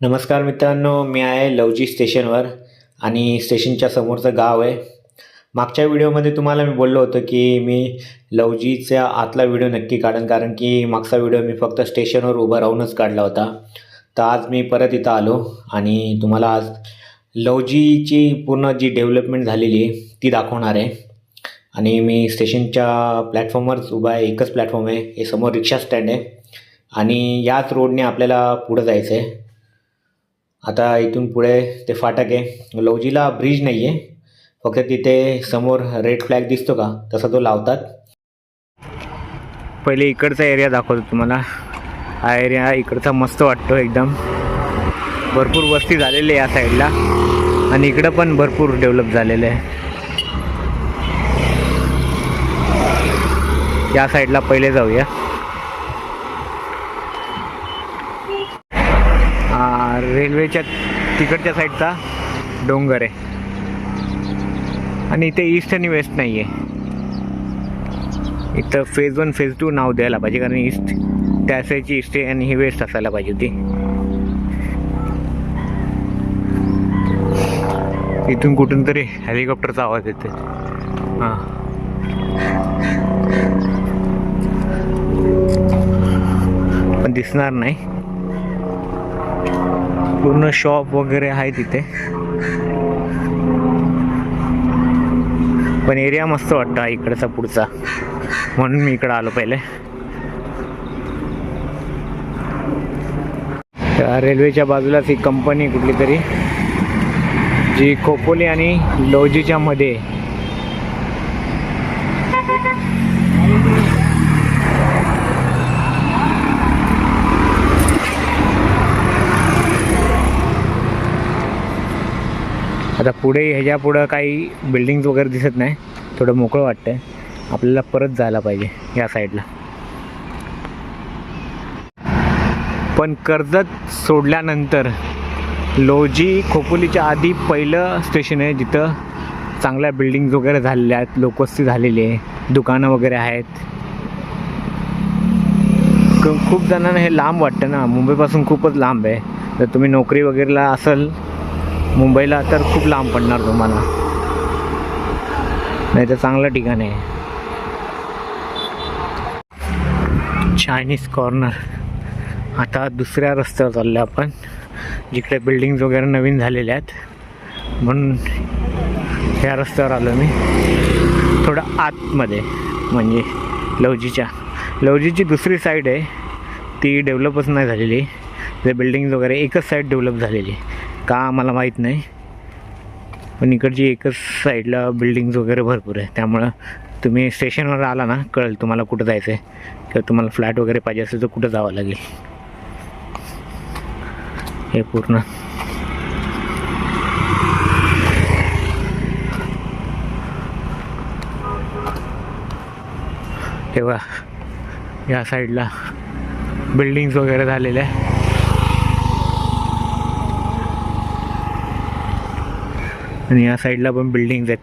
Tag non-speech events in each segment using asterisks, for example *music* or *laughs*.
नमस्कार मित्रांनो मी आहे लवजी स्टेशनवर आणि स्टेशनच्या समोरचं गाव आहे. मागच्या व्हिडिओमध्ये तुम्हाला मी बोललो होतो की मी लवजीचा आतला व्हिडिओ नक्की काढेन कारण की मागचा व्हिडिओ मी फक्त स्टेशनवर उभं राहूनच काढला होता. तर आज मी परत इथं आलो आणि तुम्हाला आज लवजीची पूर्ण जी डेव्हलपमेंट झालेली आहे ती दाखवणार आहे. आणि मी स्टेशनच्या प्लॅटफॉर्मवरच उभा आहे एकच प्लॅटफॉर्म आहे हे समोर रिक्षा स्टँड आहे. आणि याच रोडने आपल्याला पुढं जायचं आहे. आता इथून पुढे ते फाटक आहे. लौजीला ब्रिज नाही आहे फक्त तिथे समोर रेड फ्लॅग दिसतो का? तसा तो लावतात. पहिले इकडचा एरिया दाखवतो तुम्हाला. हा एरिया इकडचा मस्त वाटतो एकदम. भरपूर वस्ती झालेली आहे या साईडला आणि इकडं पण भरपूर डेव्हलप झालेलं आहे. या साईडला पहिले जाऊया हा, रेल्वेच्या तिकडच्या साईडचा डोंगर आहे. आणि इथे ईस्ट आणि वेस्ट नाही आहे इथं फेज वन फेज टू नाव द्यायला पाहिजे कारण ईस्ट त्या साईडची ईस्ट आहे आणि ही वेस्ट असायला पाहिजे होती. इथून कुठून तरी हेलिकॉप्टरचा आवाज येते हां. पण दिसणार नाही. पूर्ण शॉप वगैरे आहे तिथे. पण एरिया मस्त वाटतं इकडचा पुढचा. म्हणून मी इकडं आलो पहिले. रेल्वेच्या बाजूलाच एक कंपनी कुठली तरी. जी खोपोली आणि लोजीच्या मध्ये. आता पुढे ह्याच्या पुढं काही बिल्डिंग्स वगैरे दिसत नाही. थोडं मोकळं वाटतंय. आपल्याला परत जायला पाहिजे या साईडला पण कर्जत सोडल्यानंतर लोजी खोपोलीच्या आधी पहिलं स्टेशन आहे जिथं चांगल्या बिल्डिंग्स वगैरे झालेल्या आहेत लोकवस्ती झालेली आहे दुकानं वगैरे आहेत. खूप जणांना हे लांब वाटतं ना. मुंबईपासून खूपच लांब आहे. जर तुम्ही नोकरी वगैरेला असेल मुंबईला तर खूप लांब पडणार तुम्हाला. नाही तर चांगलं ठिकाण आहे. चायनीज कॉर्नर आता दुसऱ्या रस्त्यावर चाललो आपण. जिकडे बिल्डिंग्स वगैरे नवीन झालेल्या आहेत. म्हणून ह्या रस्त्यावर आलो मी. थोडं आतमध्ये म्हणजे लवजीच्या. लवजीची दुसरी साईड आहे. ती डेव्हलपच नाही झालेली. ते बिल्डिंग्स वगैरे एकच साईड डेव्हलप झालेली. का आम्हाला माहीत नाही. पण इकडची एकच साईडला बिल्डिंग्स वगैरे भरपूर आहे. त्यामुळं तुम्ही स्टेशनवर आला ना कळेल तुम्हाला कुठं जायचं आहे किंवा तुम्हाला फ्लॅट वगैरे पाहिजे असेल तर कुठं जावं लागेल. हे पूर्ण. तेव्हा या साईडला बिल्डिंग्स वगैरे झालेल्या आणि या साईडला पण बिल्डिंग्स आहेत.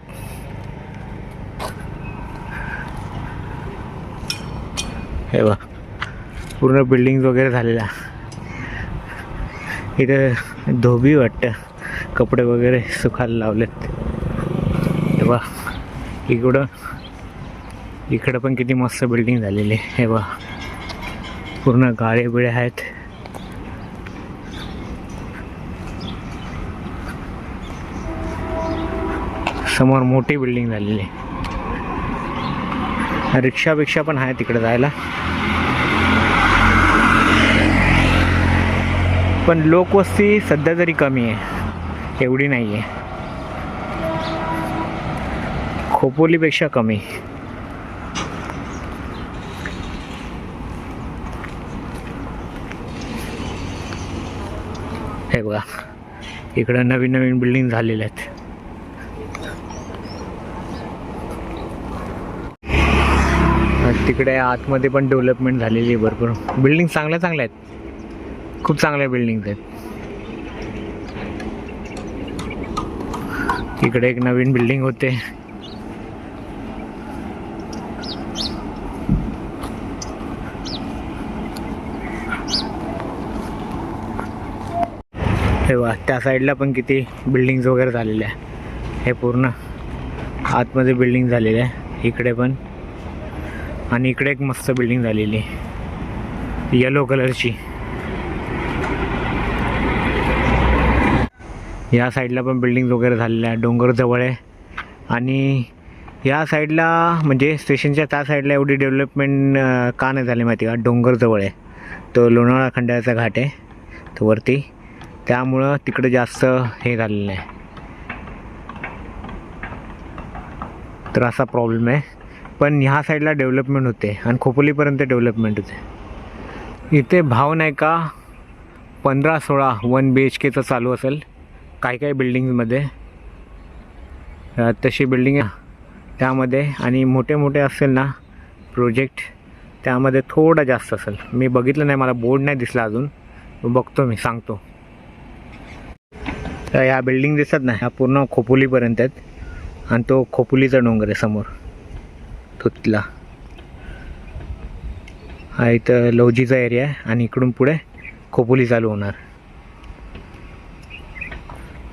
हे बा पूर्ण बिल्डिंग्स वगैरे झालेल्या इथं धोबी वाटतं कपडे वगैरे सुखायला लावलेत. हे बा इकडं इकडं पण किती मस्त बिल्डिंग झालेली आहे. हे बा पूर्ण गाळे बिळे आहेत. समोर मोठी बिल्डिंग झालेली आहे. रिक्षापेक्षा पण आहे तिकडे जायला. पण लोकवस्ती सध्या तरी कमी आहे. एवढी नाही आहे खोपोलीपेक्षा कमी. हे बघा इकडं नवीन नवीन बिल्डिंग झालेल्या आहेत. तिकडे आतमध्ये पण डेव्हलपमेंट झालेली आहे भरपूर. बिल्डिंग चांगल्या चांगल्या आहेत. खूप चांगल्या बिल्डिंग्स आहेत. इकडे एक नवीन बिल्डिंग होते. हे वा त्या साईडला पण किती बिल्डिंग्स वगैरे झालेल्या आहे. हे पूर्ण आतमध्ये बिल्डिंग झालेल्या आहे. इकडे पण आणि इकडे एक मस्त बिल्डिंग झालेली येलो कलरची या साईडला पण बिल्डिंग वगैरे झालेल्या आहे डोंगर जवळ आहे. आणि या साईडला म्हणजे स्टेशनच्या त्या साईडला एवढी डेव्हलपमेंट का नाही झाली माहिती का? डोंगर जवळ आहे. तो लोणावळा खंडाचा घाट आहे. तो वरती. त्यामुळं तिकडे जास्त हे झालेलं आहे. तर असा प्रॉब्लेम आहे. पण ह्या साईडला डेव्हलपमेंट होते आणि खोपोलीपर्यंत डेव्हलपमेंट होते. इथे भाव नाही का? पंधरा सोळा वन बी एच केचं चालू असेल. काही काही बिल्डिंगमध्ये. तशी बिल्डिंग त्यामध्ये आणि मोठे मोठे असेल ना प्रोजेक्ट त्यामध्ये थोडं जास्त असेल. मी बघितलं नाही मला बोर्ड नाही दिसला अजून. बघतो मी सांगतो. तर ह्या बिल्डिंग दिसत नाही. ह्या पूर्ण खोपोलीपर्यंत आहेत. आणि तो खोपोलीचा डोंगर आहे समोर. तो तिथला हा इथं लवजीचा एरिया आहे आणि इकडून पुढे खोपोली चालू होणार.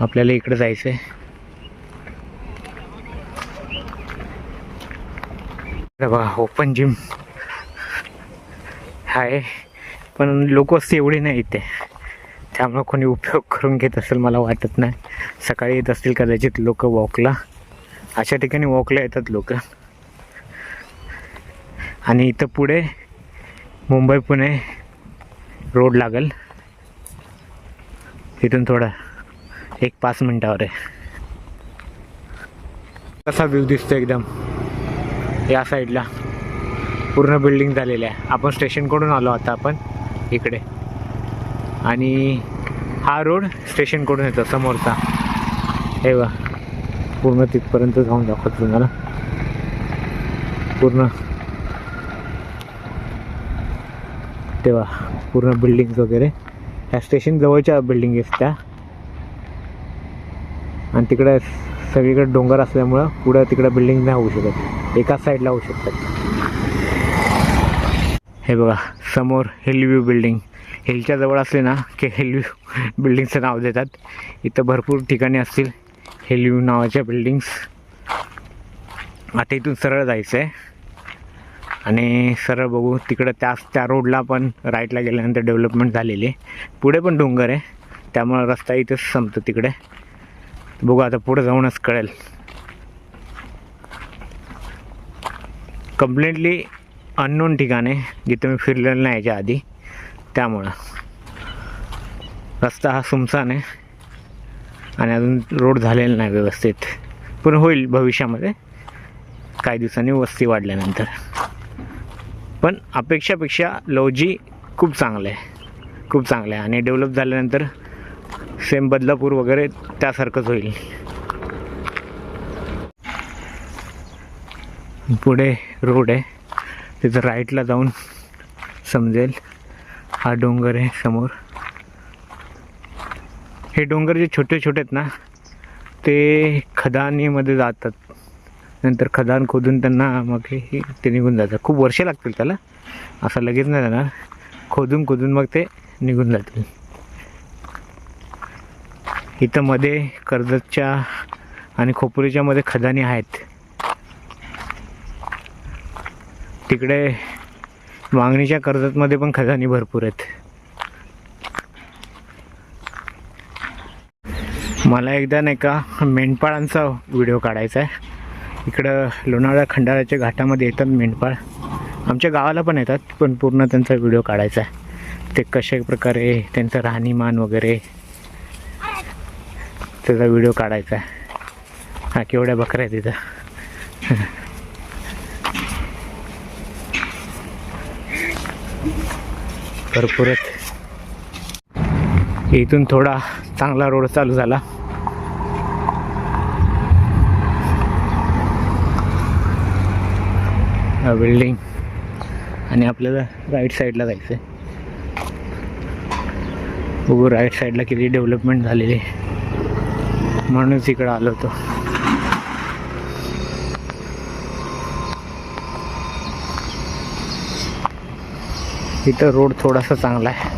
आपल्याला इकडे जायचं आहे बघा ओपन जिम आहे पण लोक एवढी नाही इथे. त्यामुळे कोणी उपयोग करून घेत असेल मला वाटत नाही. सकाळी येत असतील कदाचित लोक वॉकला अशा ठिकाणी वॉकला येतात लोक. आणि इथं पुढे मुंबई पुणे रोड लागल. तिथून थोडा एक पाच मिनटावर आहे. कसा व्ह्यू दिसतो एकदम? या साईडला पूर्ण बिल्डिंग झालेली आहे. आपण स्टेशनकडून आलो आता आपण इकडे. आणि हा रोड स्टेशनकडून येतो समोरचा. हे बा पूर्ण तिथपर्यंत जाऊन दाखवतो तुम्हाला. पूर्ण तेव्हा पूर्ण बिल्डिंग्स वगैरे. ह्या स्टेशन जवळच्या बिल्डिंग आहेत त्या. आणि तिकडे सगळीकडे डोंगर असल्यामुळं पुढं तिकडं बिल्डिंग नाही होऊ शकत. एकाच साईडला होऊ शकतात. हे बघा समोर हिलव्ह्यू बिल्डिंग हिलच्या जवळ असले ना की हिलव्ह्यू बिल्डिंगचं नाव देतात. इथं भरपूर ठिकाणी असतील हिलव्ह्यू नावाच्या बिल्डिंग्स आता इथून सरळ जायचं आहे आणि सरळ बघू तिकडं त्याच त्या रोडला पण राईटला गेल्यानंतर डेव्हलपमेंट झालेली आहे. पुढे पण डोंगर आहे. त्यामुळं रस्ता इथंच संपतो तिकडे. बघू आता पुढे जाऊनच कळेल. कम्प्लिटली अननोन ठिकाण आहे. जिथं मी फिरलेलं नाही याच्या आधी. त्यामुळं. रस्ता हा सुमसान आहे. आणि अजून रोड झालेला नाही व्यवस्थित. पण होईल भविष्यामध्ये. काही दिवसांनी वस्ती वाढल्यानंतर. पण अपेक्षापेक्षा लवजी खूप चांगलं आहे. खूप चांगलं आहे. आणि डेव्हलप झाल्यानंतर सेम बदलापूर वगैरे त्यासारखंच होईल. पुढे रोड आहे. तिथं राईटला जाऊन समजेल. हा डोंगर आहे समोर. हे डोंगर जे छोटे छोटे आहेत ना ते खदानीमध्ये जातात. नंतर खदान खोदून त्यांना मग हे ते निघून जातात. खूप वर्ष लागतील त्याला. असं लगेच नाही जाणार. खोदून खोदून मग ते निघून जातील. इथं मध्ये कर्जतच्या आणि खोपोलीच्या मध्ये खदानी आहेत. तिकडे मागणीच्या कर्जतमध्ये पण खजानी भरपूर आहेत. मला एकदा नाही का मेंढपाळांचा व्हिडिओ काढायचा आहे. इकडं लोणावळा खंडाळ्याच्या घाटामध्ये येतात मेंढपाळ. आमच्या गावाला पण येतात पण पूर्ण त्यांचा व्हिडिओ काढायचा आहे. ते कशा प्रकारे त्यांचं राहणीमान वगैरे त्याचा व्हिडिओ काढायचा आहे. हा केवढ्या बकऱ्या आहेत तिथं *laughs* भरपूरच इथून थोडा चांगला रोड चालू झाला. बिल्डिंग आणि आपल्याला राईट साईडला जायचं आहे बघू राईट साईडला किती डेव्हलपमेंट झालेली आहे. म्हणूनच इकडं आलो होतो. इथं रोड थोडासा चांगला आहे.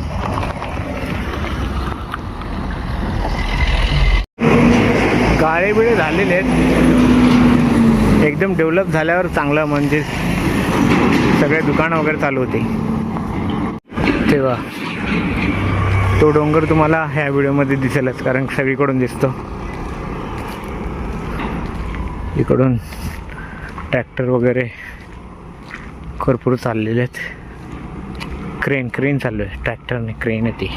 शाळे बिळे झालेले आहेत. एकदम डेव्हलप झाल्यावर चांगलं म्हणजे सगळे दुकानं वगैरे चालू होते. तेव्हा तो डोंगर तुम्हाला ह्या व्हिडिओमध्ये दिसेलच कारण सगळीकडून दिसतो. इकडून ट्रॅक्टर वगैरे भरपूर चाललेले आहेत. क्रेन क्रेन चालू आहे ट्रॅक्टरने क्रेन आहे ती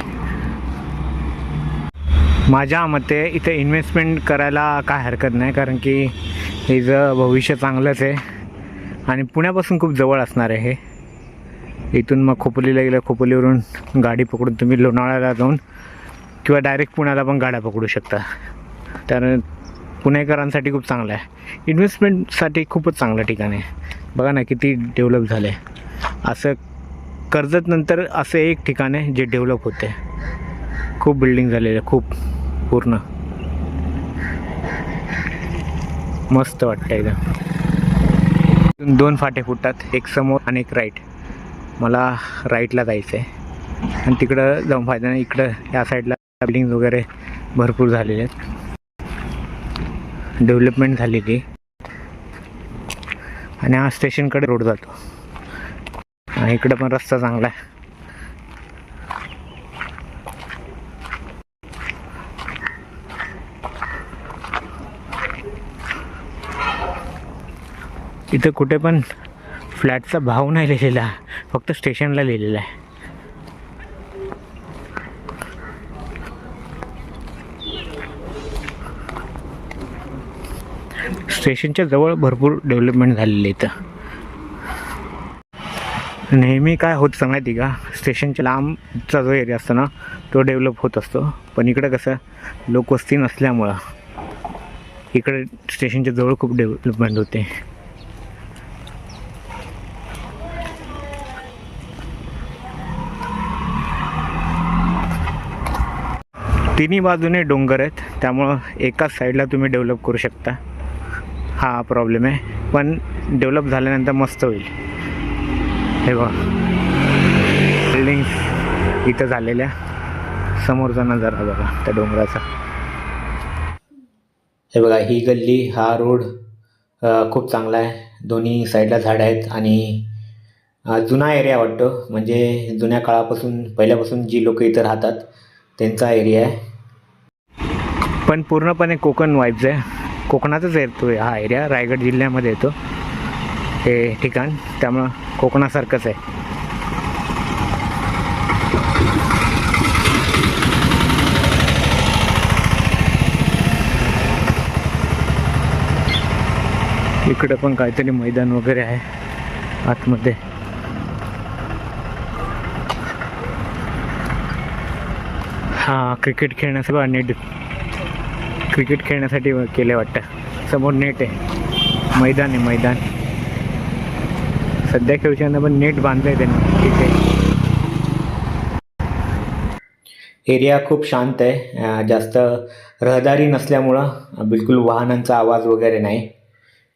माझ्या मते इथे इन्व्हेस्टमेंट करायला काय हरकत नाही कारण की हिचं भविष्य चांगलंच आहे आणि पुण्यापासून खूप जवळ असणार आहे हे. इथून मग खोपोलीला गेलं खोपोलीवरून गाडी पकडून तुम्ही लोणावळ्याला जाऊन किंवा डायरेक्ट पुण्याला पण गाड्या पकडू शकता. तर पुणेकरांसाठी खूप चांगलं आहे. इन्व्हेस्टमेंटसाठी खूपच चांगलं ठिकाण आहे. बघा ना किती डेव्हलप झालं आहे असं कर्जत नंतर असं एक ठिकाण आहे जे डेव्हलप होते खूप बिल्डिंग झालेलं आहे खूप पूर्ण. मस्त वाटतं एकदम दोन फाटे फुटतात एक समोर आणि एक राईट मला राईटला जायचं आहे आणि तिकडं जाऊन फायदा नाही इकडं या साईडला बिल्डिंग वगैरे भरपूर झालेले आहेत. डेव्हलपमेंट झालेली आणि हा स्टेशनकडे रोड जातो. आणि इकडं पण रस्ता चांगला आहे. इथं कुठे पण फ्लॅटचा भाव नाही लिहिलेला. फक्त स्टेशनला लिहिलेला आहे. स्टेशनच्या जवळ भरपूर डेव्हलपमेंट झालेली आहे इथं. नेहमी काय होतं माहिती का? स्टेशनच्या लांबचा जो एरिया असतो ना तो डेव्हलप होत असतो. पण इकडं कसं लोकवस्ती नसल्यामुळं इकडे स्टेशनच्या जवळ खूप डेव्हलपमेंट होते. तिन्ही बाजूने डोंगर आहेत. त्यामुळं एकाच साईडला तुम्ही डेव्हलप करू शकता. हा प्रॉब्लेम आहे. पण डेव्हलप झाल्यानंतर मस्त होईल. हे बघा. बिल्डिंग्स इथं झालेल्या. समोरचा नजारा बघा त्या डोंगराचा. हे बघा ही गल्ली हा रोड खूप चांगला आहे. दोन्ही साईडला झाडं आहेत आणि जुना एरिया वाटतो. म्हणजे जुन्या काळापासून पहिल्यापासून जी लोक इथं राहतात त्यांचा एरिया आहे. पण पूर्णपणे कोकण वाईब्स आहे. कोकणातच येतो हा एरिया रायगड जिल्ह्यामध्ये येतो. हे ठिकाण. त्यामुळं कोकणासारखंच आहे. इकडं पण काहीतरी मैदान वगैरे आहे. आतमध्ये. हा क्रिकेट खेळण्यासाठी नीट क्रिकेट खेळण्यासाठी केले वाटतं. समोर नेट आहे. मैदान आहे मैदान. सध्या खेळताना पण नेट बांधलं आहे त्यांनी. ठीक आहे. एरिया खूप शांत आहे. जास्त रहदारी नसल्यामुळं बिलकुल वाहनांचा आवाज वगैरे नाही.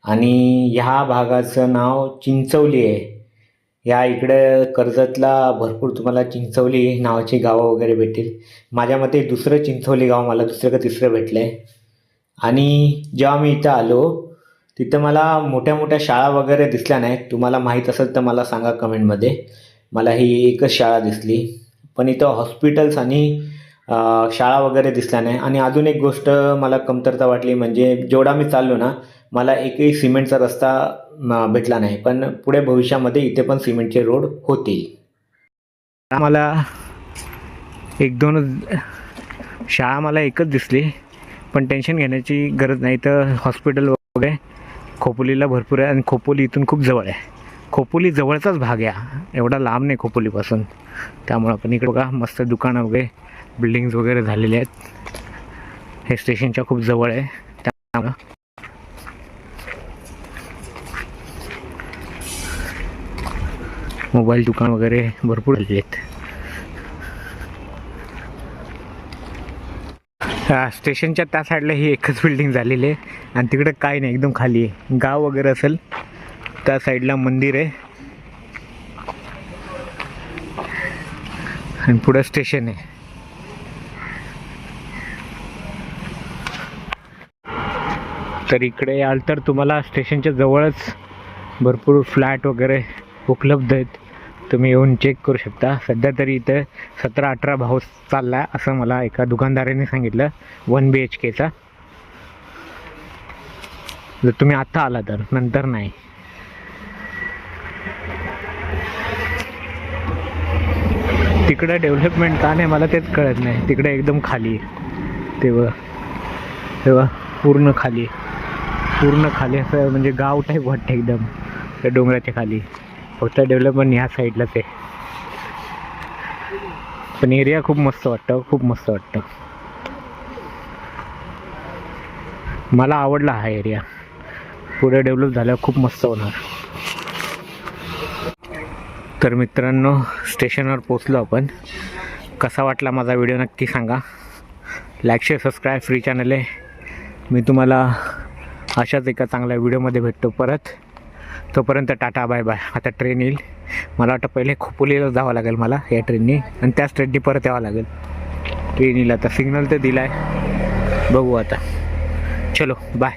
आणि ह्या भागाचं नाव चिंचवली आहे. या इकडे कर्जतला भरपूर तुम्हाला चिंचवली नावाची गावं वगैरे भेटतील. माझ्या मते दुसरं चिंचवली गाव मला दुसरं का तिसरं भेटलं आहे आणि जेव्हा मी इथं आलो तिथं मला मोठ्या मोठ्या शाळा वगैरे दिसल्या नाहीत. तुम्हाला माहीत असेल तर मला सांगा कमेंटमध्ये. मला ही एकच शाळा दिसली. पण इथं हॉस्पिटल्स आणि शाळा वगैरे दिसल्या नाही. आणि अजून एक गोष्ट मला कमतरता वाटली म्हणजे जेवढा मी चाललो ना मला एकही सिमेंटचा रस्ता भेटला नाही. पण पुढे भविष्यामध्ये इथे पण सिमेंटचे रोड होतील. मला एक दोनच शाळा मला एकच दिसली पण टेन्शन घेण्याची गरज नाही. तर हॉस्पिटल वगैरे खोपोलीला भरपूर आहे आणि खोपोली इथून खूप जवळ आहे. खोपोली जवळचाच भाग आहे. एवढा लांब नाही खोपोलीपासून. त्यामुळं आपण इकडं बघा मस्त दुकानं वगैरे बिल्डिंग्स वगैरे झालेले आहेत. हे स्टेशनच्या खूप जवळ आहे. त्यामुळं मोबाईल दुकान वगैरे भरपूर आहेत. स्टेशनच्या त्या साईडला ही एकच बिल्डिंग झालेली आहे. आणि तिकडे काय नाही एकदम खाली आहे. गाव वगैरे असेल त्या साईडला मंदिर आहे. आणि पुढं स्टेशन आहे. तर इकडे याल तर तुम्हाला स्टेशनच्या जवळच भरपूर फ्लॅट वगैरे उपलब्ध आहेत. तुम्ही येऊन चेक करू शकता. सध्या तरी इथं सतरा अठरा भाव चालला आहे असं मला एका दुकानदाराने सांगितलं वन बी एच केचा जर तुम्ही आत्ता आला तर नंतर नाही. तिकडं डेव्हलपमेंट का नाही मला तेच कळत नाही. तिकडे एकदम खाली. तेव्हा तेव्हा पूर्ण खाली. पूर्ण खाली असं म्हणजे गाव टाईप वाटतं एकदम. त्या डोंगराच्या खाली. फक्त डेव्हलपमेंट ह्या साईडलाच आहे. पण एरिया खूप मस्त वाटतं खूप मस्त वाटतं. मला आवडला हा एरिया पुढे डेव्हलप झाल्यावर खूप मस्त होणार. तर मित्रांनो स्टेशनवर पोचलो आपण. कसा वाटला माझा व्हिडिओ नक्की सांगा. Like share subscribe free channel आहे. मी तुम्हाला अशाच एका चांगल्या व्हिडिओमध्ये भेटतो परत. तोपर्यंत टाटा बाय बाय. आता ट्रेन येईल. मला वाटतं पहिले खोपोलीला जावं लागेल मला या ट्रेननी आणि त्याच ट्रेननी परत यावं लागेल. ट्रेन येईल आता. सिग्नल तर दिला आहे बघू आता. चलो बाय